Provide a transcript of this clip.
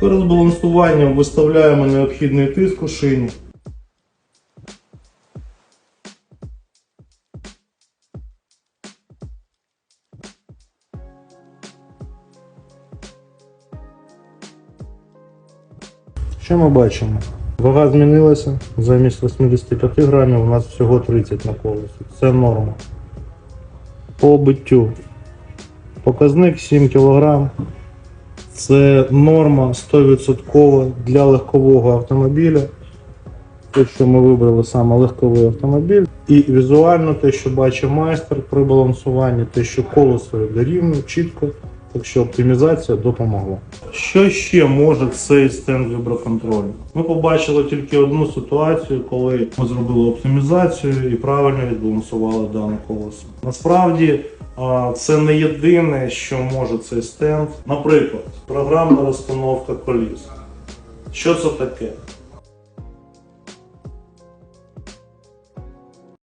Перед балансуванням виставляємо необхідний тиск у шині. Що ми бачимо? Вага змінилася. Замість 85 грамів у нас всього 30 на колесі. Це норма. По биттю. Показник 7 кг. Це норма 100% для легкового автомобіля. Те, що ми вибрали саме легковий автомобіль. І візуально те, що бачить майстер при балансуванні, те, що колесо рівно, чітко. Так що оптимізація допомогла. Що ще може цей стенд віброконтролю? Ми побачили тільки одну ситуацію, коли ми зробили оптимізацію і правильно відбалансували дане колесо. Насправді це не єдине, що може цей стенд. Наприклад, програмна розстановка коліс. Що це таке?